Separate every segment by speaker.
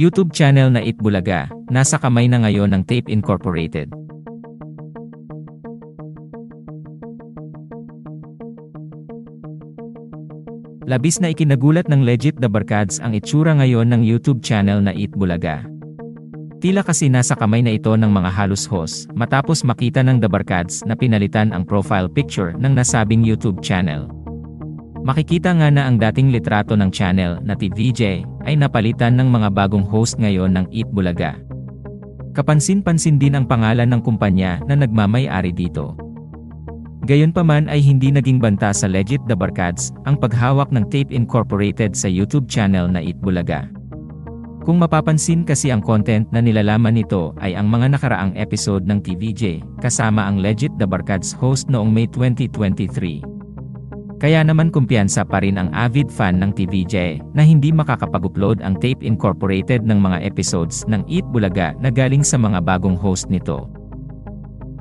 Speaker 1: YouTube channel na Itbulaga, nasa kamay na ngayon ng Tape Incorporated. Labis na ikinagulat ng Legit The Barkads ang itsura ngayon ng YouTube channel na Itbulaga. Tila kasi nasa kamay na ito ng mga halos host matapos makita ng The Barkads na pinalitan ang profile picture ng nasabing YouTube channel. Makikita nga na ang dating litrato ng channel na TVJ ay napalitan ng mga bagong host ngayon ng Eat Bulaga. Kapansin-pansin din ang pangalan ng kumpanya na nagmamay-ari dito. Gayunpaman ay hindi naging banta sa Legit The Barkads ang paghawak ng Tape Incorporated sa YouTube channel na Eat Bulaga. Kung mapapansin kasi ang content na nilalaman nito ay ang mga nakaraang episode ng TVJ, kasama ang Legit The Barkads host noong May 2023. Kaya naman kumpiyansa pa rin ang avid fan ng TVJ na hindi makakapag-upload ang tape incorporated ng mga episodes ng Eat Bulaga na galing sa mga bagong host nito.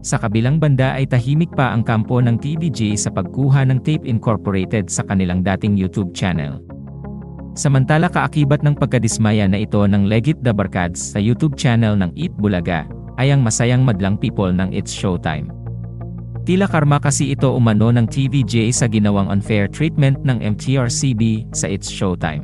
Speaker 1: Sa kabilang banda ay tahimik pa ang kampo ng TVJ sa pagkuha ng tape incorporated sa kanilang dating YouTube channel. Samantala kaakibat ng pagkadismaya na ito ng Legit The Barkads sa YouTube channel ng Eat Bulaga, ay ang masayang madlang people ng It's Showtime. Tila karma kasi ito umano ng TVJ sa ginawang unfair treatment ng MTRCB sa It's Showtime.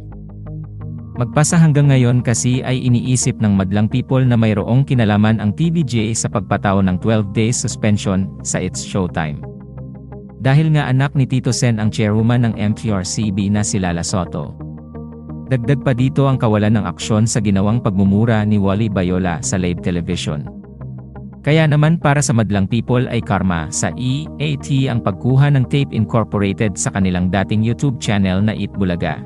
Speaker 1: Magpasa hanggang ngayon kasi ay iniisip ng madlang people na mayroong kinalaman ang TVJ sa pagpataw ng 12 days suspension sa It's Showtime. Dahil nga anak ni Tito Sen ang chairwoman ng MTRCB na si Lala Soto. Dagdag pa dito ang kawalan ng aksyon sa ginawang pagmumura ni Wally Bayola sa live television. Kaya naman para sa madlang people ay karma sa EAT ang pagkuha ng Tape Incorporated sa kanilang dating YouTube channel na Eat Bulaga.